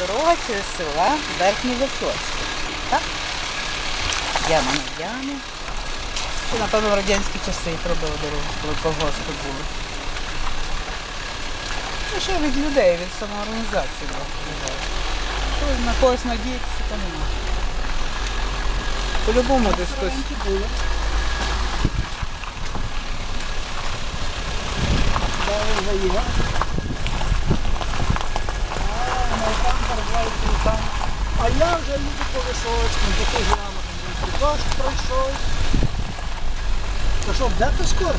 дорога через села Верхні Висоцьке. Так? Яма на ямі. Це, напевно, в радянські часи їх робили дорогу, коли колгоспи були. Ну, ще від людей, від самоорганізації. було, вважаю. Хто На когось надіятися, то нема. По-любому десь хтось. Де ви заїхали? А, ну там перебувають там. А вже їду по Висоцькому, по тих ямах. Дощ пройшов. Та що, де ти скоро?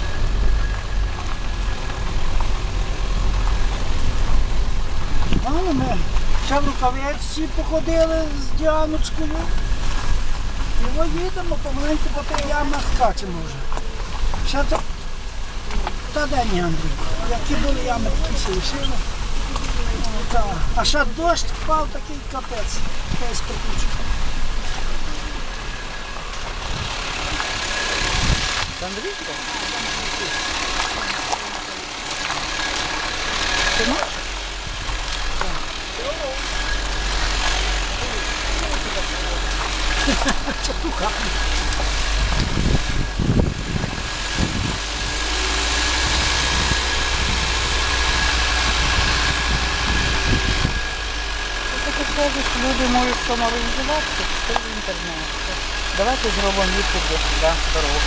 Ну, ми ще в рукавичці походили з Діаночкою. І ми їдемо помаленьку по тих ямах качемо вже. Ще то та де ні, Андрій. Які були ями, такі всі лишили. Та. А ще дощ впав такий капець. Весь кирпич. Андрійко? Ти можеш? Чатуха. Я таке скажу, що люди можуть самоорганізуватися через інтернет. Давайте зробимо YouTube да, дорогу.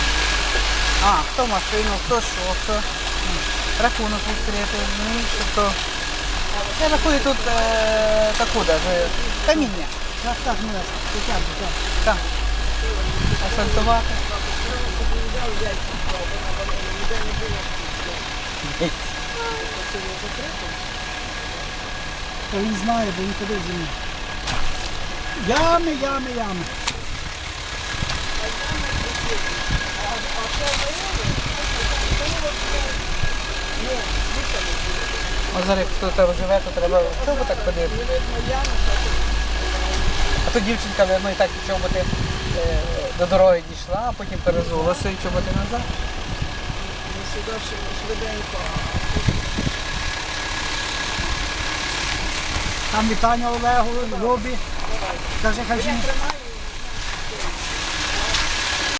А, хто машину, хто що, хто м, рахунок відкрити, ну, щоб то. Я рахую тут е, таку даже каміння. Так, так, не Тетяна, так. Там. Асфальтувати. Та він знає, бо він ходив зі мною. Ями, ями, ями. Ось зараз хто там живе, то треба в чоботах ходити. А то дівчинка, видно, і так і чоботи е, до дороги дійшла, а потім перезулася і чоботи назад. Там вітання Олегу, Любі. Каже, хай жінка.